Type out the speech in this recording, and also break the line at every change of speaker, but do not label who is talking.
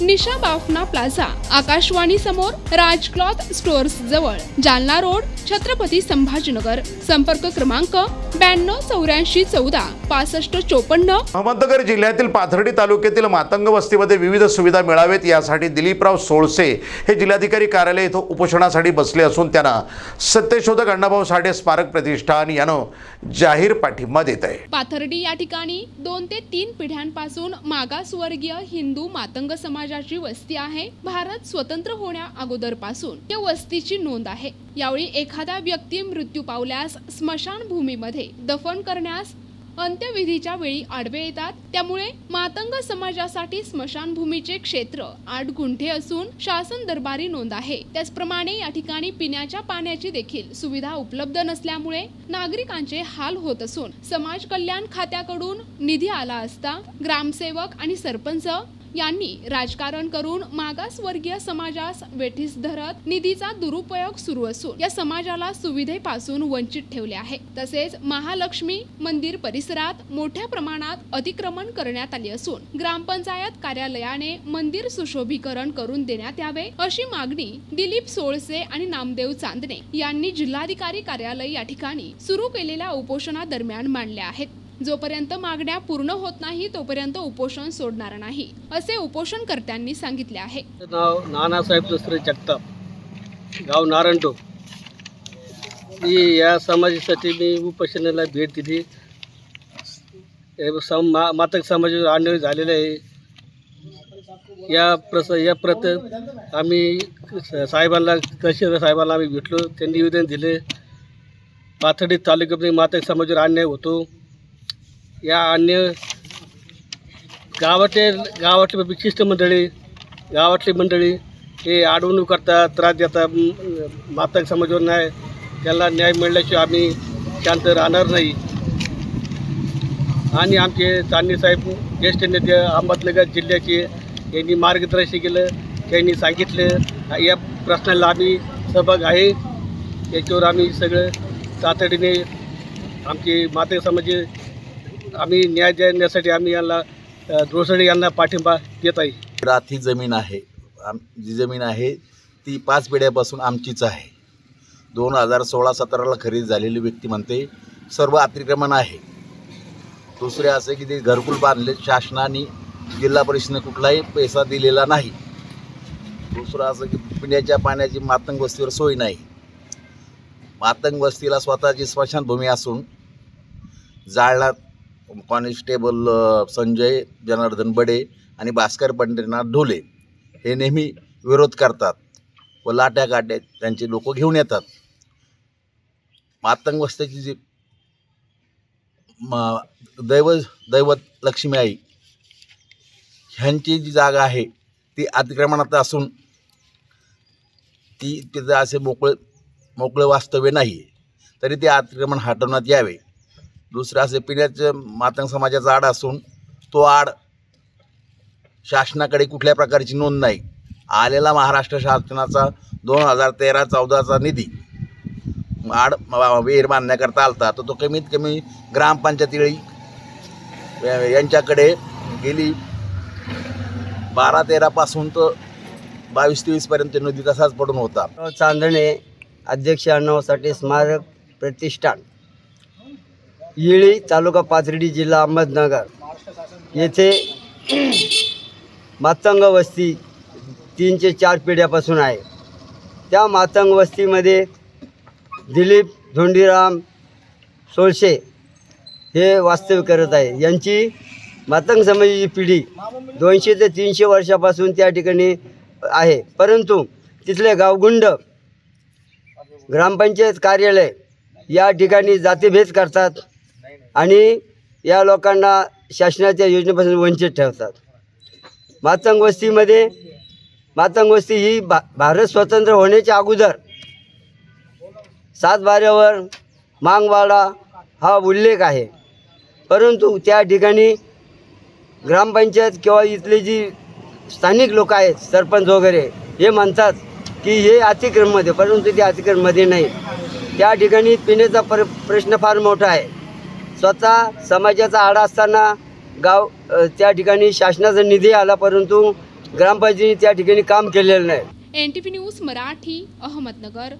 निशा Bafna plaza Akashvani समोर Raj cloth stores जवळ Jalna road Chhatrapati Sambhajinagar. संपर्क क्रमांक ब्याण्णव चौऱ्याऐंशी चौदा पासष्ट चोपन्न.
अहमदनगर जिल्ह्यातील पाथर्डी तालुक्यातील मातंग वस्तीमध्ये विविध सुविधा मिळावेत यासाठी दिलीपराव सोळसे हे जिल्हाधिकारी कार्यालय इथं उपोषणासाठी बसले असून त्यांना सत्यशोधक अण्णाभाऊ साठे स्मारक प्रतिष्ठान यानं जाहीर पाठिंबा देत आहे.
पाथर्डी या ठिकाणी दोन ते तीन पिढ्यांपासून मागासवर्गीय हिंदू मातंग समाजाची वस्ती आहे भारत स्वतंत्र होण्या अगोदरपासून. या वस्तीची नोंद आहे. यावेळी एखादा व्यक्ती मृत्यू पावल्यास स्मशानभूमीमध्ये दफन करण्यास अंत्यविधीच्या वेळी आडवे येतात. त्यामुळे मातंग समाजासाठी स्मशानभूमीचे क्षेत्र आठ गुंठे असून शासन दरबारी नोंद आहे. त्याचप्रमाणे या ठिकाणी पिण्याच्या पाण्याची देखील सुविधा उपलब्ध नसल्यामुळे नागरिकांचे हाल होत असून समाज कल्याण खात्याकडून निधी आला असता ग्रामसेवक आणि सरपंच यांनी राजकारण करून मागासवर्गीय समाजास वेठीस धरत निधीचा दुरुपयोग सुरू असून या समाजाला सुविधेपासून वंचित ठेवले आहे. तसेच महालक्ष्मी मंदिर परिसरात मोठ्या प्रमाणात अतिक्रमण करण्यात आले असून ग्रामपंचायत कार्यालयाने मंदिर सुशोभीकरण करून देण्यात यावे अशी मागणी दिलीप सोळसे आणि नामदेव चांदणे यांनी जिल्हाधिकारी कार्यालय या ठिकाणी सुरू केलेल्या उपोषणादरम्यान मांडल्या आहेत. जोपर्यंत मागण्या पूर्ण होत नाही तोपर्यंत उपोषण सोडणार नाही असे उपोषणकर्त्यांनी सांगितले आहे.
नाव नानासाहेब दुसरे जगताप गाव नारायणटोक मी या समाजासाठी मी उपोषणाला भेट दिली. सम मा मातक समाजावर अन्याय झालेला आहे. या प्रस या प्रत आम्ही स- साहेबांना तहसीलदार साहेबांना आम्ही भेटलो. त्यांनी निवेदन दिले. पाथडी तालुक्यामध्ये मातक समाजावर अन्याय होतो. या अन्य गावाचे गावातले विशिष्ट मंडळी गावातली मंडळी हे अडवणूक करतात त्रास देतात माता समाजावर न्याय त्याला न्याय मिळल्याशिवाय आम्ही शांत राहणार नाही. आणि आमचे चांदणे साहेब ज्येष्ठ नेते अहमदनगर जिल्ह्याचे यांनी मार्गदर्शन केलं त्यांनी सांगितलं या प्रश्नाला आम्ही सहभाग आहे. याच्यावर आम्ही सगळं तातडीने आमचे माता समाज आम्ही न्याय देण्यासाठी आम्ही यांना द्रोसडे यांना पाठिंबा देत आहे.
रात ही जमीन आहे. आम जी जमीन आहे ती पाच पिढ्यापासून आमचीच आहे. दोन हजार सोळा सतराला खरेदी झालेली व्यक्ती म्हणते सर्व अतिक्रमण आहे. दुसरे असं की ते घरकुल बांधले शासनाने जिल्हा परिषदेने कुठलाही पैसा दिलेला नाही. दुसरं असं की पिण्याच्या पाण्याची मातंग वस्तीवर सोय नाही. मातंग वस्तीला स्वतःची स्मशानभूमी असून जाळण्यात कॉन्स्टेबल संजय जनार्दन बडे आणि भास्कर पंढरीनाथ ढोले हे नेहमी विरोध करतात व लाट्या काट्या त्यांचे लोक घेऊन येतात. मातंग जी म दैव दैवत लक्ष्मी आई ह्यांची जी जागा आहे ती अतिक्रमणात असून ती तिथं असे मोकळे मोकळे वास्तव्य नाही आहे तरी ते अतिक्रमण हटवण्यात यावे. दुसरं असे पिण्याचं मातंग समाजाचा आड असून तो आड शासनाकडे कुठल्या प्रकारची नोंद नाही. आलेला महाराष्ट्र शासनाचा दोन हजार तेरा चौदाचा निधी आड विहीर बांधण्याकरता आलता. तर तो कमीत कमी ग्रामपंचायती यांच्याकडे गेली. बारा तेरापासून तर बावीस तेवीसपर्यंत निधी तसाच पडून होता?
चांदणे अध्यक्ष अण्णासाठी स्मारक प्रतिष्ठान. येळी तालुका पाथर्डी जिल्हा अहमदनगर. येथे मातंग वस्ती तीनशे चार पिढ्यापासून आहे. त्या मातंग वस्तीमध्ये दिलीप धोंडीराम सोळशे हे वास्तव्य करत आहे. यांची मातंग समाजाची पिढी दोनशे ते तीनशे वर्षापासून त्या ठिकाणी आहे. परंतु तिथले गावगुंड ग्रामपंचायत कार्यालय या ठिकाणी जातीभेद करतात. आणि या लोकांना शासनाच्या योजनेपासून वंचित ठेवतात. मातंग वस्तीमध्ये मातंग वस्ती ही भा भारत स्वतंत्र होण्याच्या अगोदर सातबाऱ्यावर मांगवाडा हा उल्लेख आहे. परंतु त्या ठिकाणी ग्रामपंचायत किंवा इथले जी स्थानिक लोक आहेत सरपंच वगैरे हे म्हणतात की हे अतिक्रममध्ये परंतु ते अतिक्रममध्ये नाही. त्या ठिकाणी पिण्याचा पर प्रश्न फार मोठा आहे. स्वतः समाजाचा आडा असताना गाव त्या ठिकाणी शासनाचा निधी आला परंतु ग्रामपंचायतीने त्या ठिकाणी काम केलेलं नाही.
N T P news Marathi Ahmednagar.